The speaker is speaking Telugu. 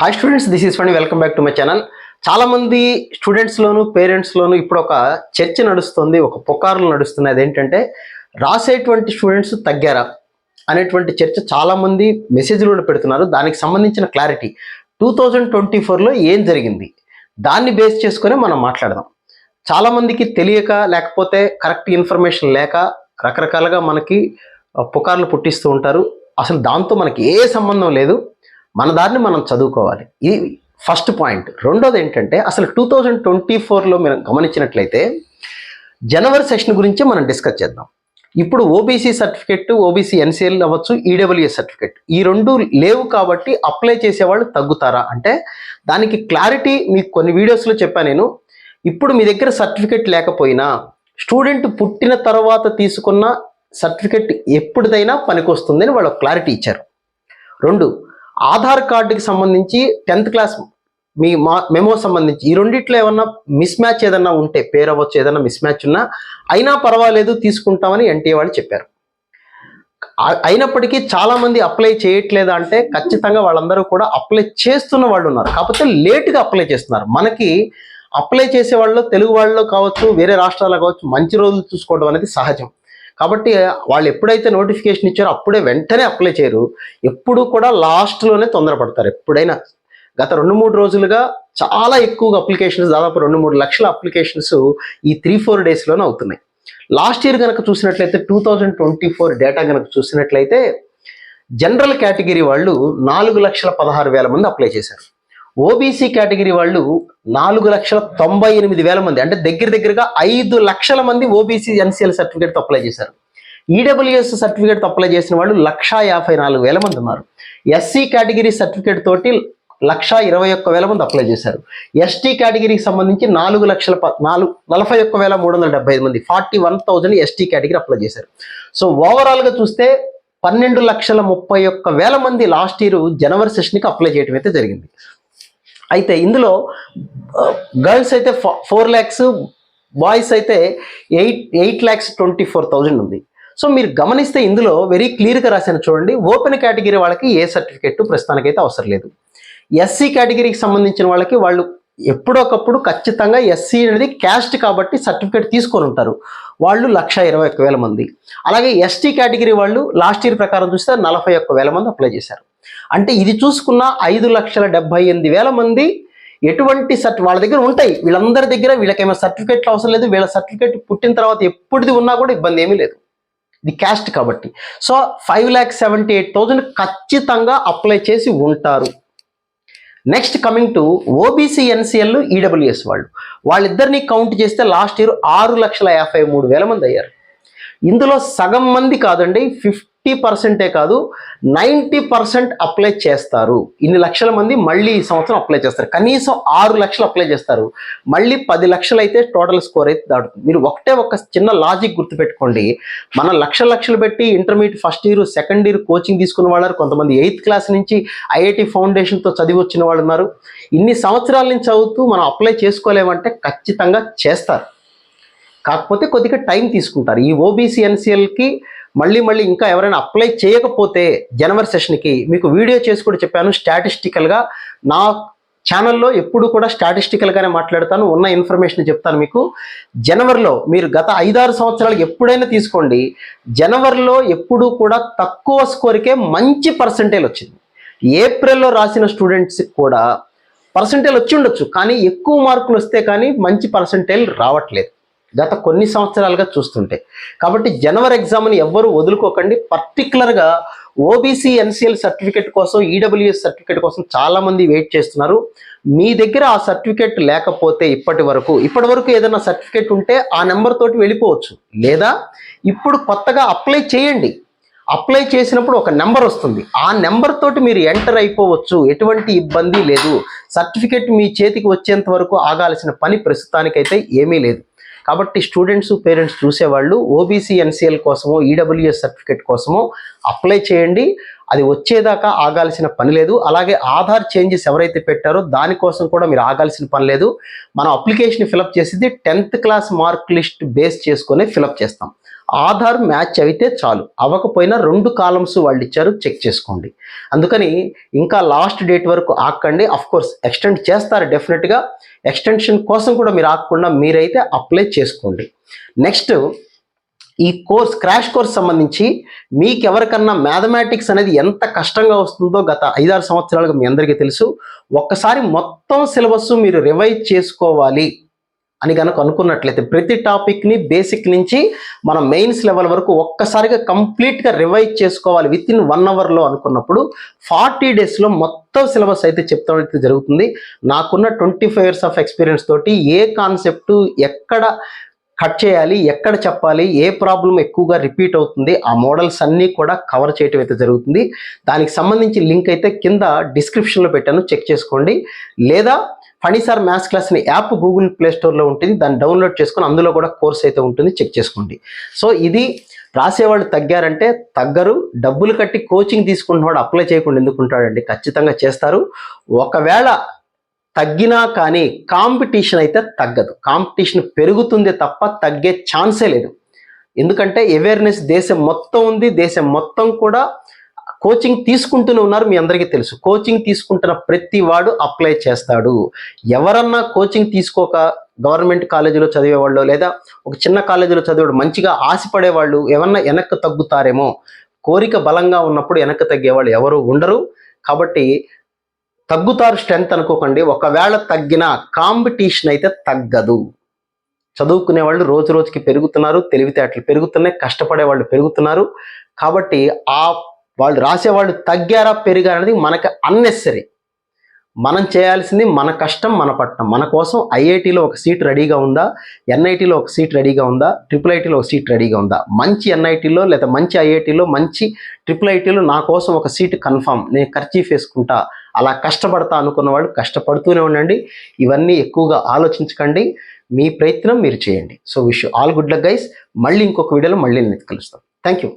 Hi students this is fund welcome back to my channel చాలామంది స్టూడెంట్స్లోను పేరెంట్స్లోను ఇప్పుడు ఒక చర్చ నడుస్తుంది ఒక పుకార్లు నడుస్తున్నాయి. అదేంటంటే రాసేటువంటి స్టూడెంట్స్ తగ్గారా అనేటువంటి చర్చ చాలామంది మెసేజ్లు కూడా పెడుతున్నారు. దానికి సంబంధించిన క్లారిటీ టూ థౌజండ్ ట్వంటీ ఫోర్లో ఏం జరిగింది? దాన్ని బేస్ చేసుకొని మనం మాట్లాడదాం. చాలామందికి తెలియక లేకపోతే కరెక్ట్ ఇన్ఫర్మేషన్ లేక రకరకాలుగా మనకి పుకార్లు పుట్టిస్తూ ఉంటారు. అసలు దాంతో మనకి ఏ సంబంధం లేదు. మన దారిని మనం చదువుకోవాలి. ఇది ఫస్ట్ పాయింట్. రెండోది ఏంటంటే అసలు టూ థౌజండ్ ట్వంటీ ఫోర్లో మీరు గమనించినట్లయితే జనవరి సెషన్ గురించి మనం డిస్కస్ చేద్దాం. ఇప్పుడు ఓబీసీ సర్టిఫికెట్ ఓబీసీ ఎన్సీఎల్ అవ్వచ్చు ఈడబ్ల్యూఎస్ సర్టిఫికెట్ ఈ రెండు లేవు కాబట్టి అప్లై చేసేవాళ్ళు తగ్గుతారా? అంటే దానికి క్లారిటీ మీకు కొన్ని వీడియోస్లో చెప్పాను నేను. ఇప్పుడు మీ దగ్గర సర్టిఫికెట్ లేకపోయినా స్టూడెంట్ పుట్టిన తర్వాత తీసుకున్న సర్టిఫికెట్ ఎప్పుడుదైనా పనికొస్తుందని వాళ్ళు క్లారిటీ ఇచ్చారు. రెండు ఆధార్ కార్డుకి సంబంధించి టెన్త్ క్లాస్ మీ మా మెమో సంబంధించి ఈ రెండిట్లో ఏమన్నా మిస్ మ్యాచ్ ఏదన్నా ఉంటే పేరు అవ్వచ్చు ఏదన్నా మిస్ మ్యాచ్ ఉన్నా అయినా పర్వాలేదు తీసుకుంటామని ఎన్టీఏ వాళ్ళు చెప్పారు. అయినప్పటికీ చాలామంది అప్లై చేయట్లేదా అంటే ఖచ్చితంగా వాళ్ళందరూ కూడా అప్లై చేస్తున్న వాళ్ళు ఉన్నారు. కాకపోతే లేట్గా అప్లై చేస్తున్నారు. మనకి అప్లై చేసే వాళ్ళు తెలుగు వాళ్ళు కావచ్చు వేరే రాష్ట్రాల్లో కావచ్చు మంచి రోజులు చూసుకోవడం అనేది సహజం. కాబట్టి వాళ్ళు ఎప్పుడైతే నోటిఫికేషన్ ఇచ్చారో అప్పుడే వెంటనే అప్లై చేయరు. ఎప్పుడు కూడా లాస్ట్లోనే తొందరపడతారు. ఎప్పుడైనా గత రెండు మూడు రోజులుగా చాలా ఎక్కువగా అప్లికేషన్స్ దాదాపు రెండు మూడు లక్షల అప్లికేషన్స్ ఈ త్రీ ఫోర్ డేస్లోనే అవుతున్నాయి. లాస్ట్ ఇయర్ కనుక చూసినట్లయితే two thousand twenty four data కనుక చూసినట్లయితే జనరల్ కేటగిరీ వాళ్ళు నాలుగు లక్షల పదహారు వేల మంది అప్లై చేశారు. ఓబీసీ కేటగిరీ వాళ్ళు నాలుగు లక్షల తొంభై ఎనిమిది వేల మంది అంటే దగ్గర దగ్గరగా ఐదు లక్షల మంది ఓబీసీ ఎన్సీఎల్ సర్టిఫికేట్తో అప్లై చేశారు. ఈడబ్ల్యూఎస్ సర్టిఫికేట్ అప్లై చేసిన వాళ్ళు లక్షా యాభై నాలుగు వేల మంది ఉన్నారు. ఎస్సీ కేటగిరీ సర్టిఫికేట్ తోటి లక్షా ఇరవై ఒక్క వేల మంది అప్లై చేశారు. ఎస్టీ కేటగిరీకి సంబంధించి నాలుగు లక్షల ప- నాలుగు నలభై ఒక్క వేల మూడు వందల డెబ్బై ఐదు మంది forty one thousand ST category apply చేశారు. సో ఓవరాల్గా చూస్తే పన్నెండు లక్షల ముప్పై ఒక్క వేల మంది లాస్ట్ ఇయర్ జనవరి సెషన్కి అప్లై చేయడం అయితే జరిగింది. అయితే ఇందులో గర్ల్స్ అయితే ఫోర్ ల్యాక్స్ బాయ్స్ అయితే eight eight lakhs twenty four thousand ఉంది. సో మీరు గమనిస్తే ఇందులో వెరీ క్లియర్గా రాశాను చూడండి ఓపెన్ కేటగిరీ వాళ్ళకి ఏ సర్టిఫికెట్ ప్రస్తుతానికైతే అవసరం లేదు. ఎస్సీ కేటగిరీకి సంబంధించిన వాళ్ళకి వాళ్ళు ఎప్పుడొకప్పుడు ఖచ్చితంగా ఎస్సీ అనేది క్యాస్ట్ కాబట్టి సర్టిఫికేట్ తీసుకొని ఉంటారు. వాళ్ళు లక్ష ఇరవై ఒక్క వేల మంది. అలాగే ఎస్టీ కేటగిరీ వాళ్ళు లాస్ట్ ఇయర్ ప్రకారం చూస్తే నలభై ఒక్క వేల మంది అప్లై చేశారు. అంటే ఇది చూసుకున్న ఐదు లక్షల డెబ్బై ఎనిమిది వేల మంది ఎటువంటి సర్టి వాళ్ళ దగ్గర ఉంటాయి. వీళ్ళందరి దగ్గర వీళ్ళకేమైనా సర్టిఫికేట్లు అవసరం లేదు. వీళ్ళ సర్టిఫికేట్ పుట్టిన తర్వాత ఎప్పుడుది ఉన్నా కూడా ఇబ్బంది ఏమీ లేదు. ఇది క్యాస్ట్ కాబట్టి. So five lakh seventy eight thousand ఖచ్చితంగా అప్లై చేసి ఉంటారు. Next coming to OBC NCL EWS వాళ్ళు. వాళ్ళిద్దరిని కౌంట్ చేస్తే లాస్ట్ ఇయర్ ఆరు లక్షల యాభై మూడు వేల మంది అయ్యారు. ఇందులో సగం మంది కాదండి ఫిఫ్టీ పర్సెంటే కాదు నైంటీ పర్సెంట్ అప్లై చేస్తారు. ఇన్ని లక్షల మంది మళ్ళీ ఈ సంవత్సరం అప్లై చేస్తారు. కనీసం ఆరు లక్షలు అప్లై చేస్తారు. మళ్ళీ పది లక్షలు అయితే టోటల్ స్కోర్ అయితే దాటుతుంది. మీరు ఒకటే ఒక చిన్న లాజిక్ గుర్తుపెట్టుకోండి. మనం లక్ష లక్షలు పెట్టి intermediate first year second year coaching తీసుకున్న వాళ్ళు కొంతమంది ఎయిత్ క్లాస్ నుంచి ఐఐటి ఫౌండేషన్తో చదివి వచ్చిన వాళ్ళు ఉన్నారు. ఇన్ని సంవత్సరాల నుంచి చదువుతూ మనం అప్లై చేసుకోలేమంటే ఖచ్చితంగా చేస్తారు. కాకపోతే కొద్దిగా టైం తీసుకుంటారు. ఈ ఓబీసీ ఎన్సీఎల్కి మళ్ళీ మళ్ళీ ఇంకా ఎవరైనా అప్లై చేయకపోతే జనవరి సెషన్కి మీకు వీడియో చేసి కూడా చెప్పాను స్టాటిస్టికల్గా నా ఛానల్లో ఎప్పుడు కూడా స్టాటిస్టికల్గానే మాట్లాడతాను ఉన్న ఇన్ఫర్మేషన్ చెప్తాను మీకు. జనవరిలో మీరు గత ఐదారు సంవత్సరాలు ఎప్పుడైనా తీసుకోండి జనవరిలో ఎప్పుడు కూడా తక్కువ స్కోర్కే మంచి పర్సంటేజ్ వచ్చింది. ఏప్రిల్లో రాసిన స్టూడెంట్స్కి కూడా పర్సంటేజ్ వచ్చి ఉండొచ్చు కానీ ఎక్కువ మార్కులు వస్తే కానీ మంచి పర్సంటేజ్ రావట్లేదు. గత కొన్ని సంవత్సరాలుగా చూస్తుంటే. కాబట్టి జనవరి ఎగ్జామ్ని ఎవ్వరూ వదులుకోకండి. పర్టికులర్గా ఓబీసీ ఎన్సీఎల్ సర్టిఫికేట్ కోసం ఈడబ్ల్యూఎస్ సర్టిఫికేట్ కోసం చాలామంది వెయిట్ చేస్తున్నారు. మీ దగ్గర ఆ సర్టిఫికేట్ లేకపోతే ఇప్పటి వరకు ఇప్పటి వరకు ఏదైనా సర్టిఫికేట్ ఉంటే ఆ నెంబర్ తోటి వెళ్ళిపోవచ్చు. లేదా ఇప్పుడు కొత్తగా అప్లై చేయండి. అప్లై చేసినప్పుడు ఒక నెంబర్ వస్తుంది. ఆ నెంబర్ తోటి మీరు ఎంటర్ అయిపోవచ్చు. ఎటువంటి ఇబ్బంది లేదు. సర్టిఫికేట్ మీ చేతికి వచ్చేంత వరకు ఆగాల్సిన పని ప్రస్తుతానికైతే ఏమీ లేదు. కాబట్టి స్టూడెంట్స్ పేరెంట్స్ చూసేవాళ్ళు ఓబీసీ ఎన్సీఎల్ కోసమో ఈడబ్ల్యూఎస్ సర్టిఫికేట్ కోసమో అప్లై చేయండి. అది వచ్చేదాకా ఆగాల్సిన పని లేదు. అలాగే ఆధార్ చేంజెస్ ఎవరైతే పెట్టారో దానికోసం కూడా మీరు ఆగాల్సిన పని లేదు. మనం అప్లికేషన్ ఫిలప్ చేసేది tenth class mark list base చేసుకొని ఫిలప్ చేస్తాం. ఆధార్ మ్యాచ్ అయితే చాలు. అవ్వకపోయినా రెండు కాలమ్స్ వాళ్ళు ఇచ్చారు చెక్ చేసుకోండి. అందుకని ఇంకా లాస్ట్ డేట్ వరకు ఆకండి కోర్స్ ఎక్స్టెండ్ చేస్తారు డెఫినెట్గా ఎక్స్టెన్షన్ కోసం కూడా మీరు ఆకుండా మీరైతే అప్లై చేసుకోండి. నెక్స్ట్ ఈ కోర్స్ క్రాష్ కోర్స్ సంబంధించి మీకు ఎవరికన్నా మ్యాథమెటిక్స్ అనేది ఎంత కష్టంగా వస్తుందో గత ఐదారు సంవత్సరాలుగా మీ అందరికీ తెలుసు. ఒక్కసారి మొత్తం సిలబస్ మీరు రివైజ్ చేసుకోవాలి. అని కనుక అనుకున్నట్లయితే ప్రతి టాపిక్ని బేసిక్ నుంచి మనం మెయిన్స్ లెవెల్ వరకు ఒక్కసారిగా కంప్లీట్గా రివైజ్ చేసుకోవాలి విత్ ఇన్ వన్ అవర్లో అనుకున్నప్పుడు ఫార్టీ డేస్లో మొత్తం సిలబస్ అయితే చెప్తాం అయితే జరుగుతుంది. నాకున్న twenty five years of experience తోటి ఏ కాన్సెప్ట్ ఎక్కడ కట్ చేయాలి ఎక్కడ చెప్పాలి ఏ ప్రాబ్లం ఎక్కువగా రిపీట్ అవుతుంది ఆ మోడల్స్ అన్నీ కూడా కవర్ చేయటం అయితే జరుగుతుంది. దానికి సంబంధించి లింక్ అయితే కింద డిస్క్రిప్షన్లో పెట్టాను చెక్ చేసుకోండి. లేదా ఫణిసార్ మ్యాథ్స్ క్లాస్ అనే యాప్ గూగుల్ ప్లే స్టోర్లో ఉంటుంది. దాన్ని డౌన్లోడ్ చేసుకొని అందులో కూడా కోర్స్ అయితే ఉంటుంది. చెక్ చేసుకోండి. సో ఇది రాసేవాళ్ళు తగ్గారంటే తగ్గరు. డబ్బులు కట్టి కోచింగ్ తీసుకుంటున్నవాడు అప్లై చేయకుండా ఎందుకుంటాడండి ఖచ్చితంగా చేస్తారు. ఒకవేళ తగ్గినా కానీ కాంపిటీషన్ అయితే తగ్గదు. కాంపిటీషన్ పెరుగుతుంది తప్ప తగ్గే ఛాన్సే లేదు. ఎందుకంటే అవేర్నెస్ దేశం మొత్తం ఉంది. దేశం మొత్తం కూడా కోచింగ్ తీసుకుంటూనే ఉన్నారు మీ అందరికీ తెలుసు. కోచింగ్ తీసుకుంటున్న ప్రతి వాడు అప్లై చేస్తాడు. ఎవరన్నా కోచింగ్ తీసుకోక గవర్నమెంట్ కాలేజీలో చదివేవాళ్ళు లేదా ఒక చిన్న కాలేజీలో చదివాడు మంచిగా ఆశపడే వాళ్ళు ఏమన్నా వెనక్కి తగ్గుతారేమో. కోరిక బలంగా ఉన్నప్పుడు వెనక్కి తగ్గేవాళ్ళు ఎవరు ఉండరు. కాబట్టి తగ్గుతారు స్ట్రెంత్ అనుకోకండి. ఒకవేళ తగ్గిన కాంపిటీషన్ అయితే తగ్గదు. చదువుకునే వాళ్ళు రోజు రోజుకి పెరుగుతున్నారు. తెలివితేటలు పెరుగుతున్నాయి. కష్టపడే వాళ్ళు పెరుగుతున్నారు. కాబట్టి ఆ వాళ్ళు రాసేవాళ్ళు తగ్గారా పెరిగారా అనేది మనకి అన్నెసరీ మనం చేయాల్సింది మన కష్టం మన పట్టణం మన కోసం ఐఐటిలో ఒక సీట్ రెడీగా ఉందా? ఎన్ఐటిలో ఒక సీట్ రెడీగా ఉందా? ట్రిపుల్ ఐటీలో ఒక సీట్ రెడీగా ఉందా? మంచి ఎన్ఐటిలో లేదా మంచి ఐఐటిలో మంచి ట్రిపుల్ ఐటీలో నా కోసం ఒక సీట్ కన్ఫామ్ నేను ఖర్చీఫ్ వేసుకుంటా అలా కష్టపడతా అనుకున్న వాళ్ళు కష్టపడుతూనే ఉండండి. ఇవన్నీ ఎక్కువగా ఆలోచించకండి. మీ ప్రయత్నం మీరు చేయండి. So wish all good luck guys మళ్ళీ ఇంకొక వీడియోలో మళ్ళీ నేను కలుస్తాం థ్యాంక్ యూ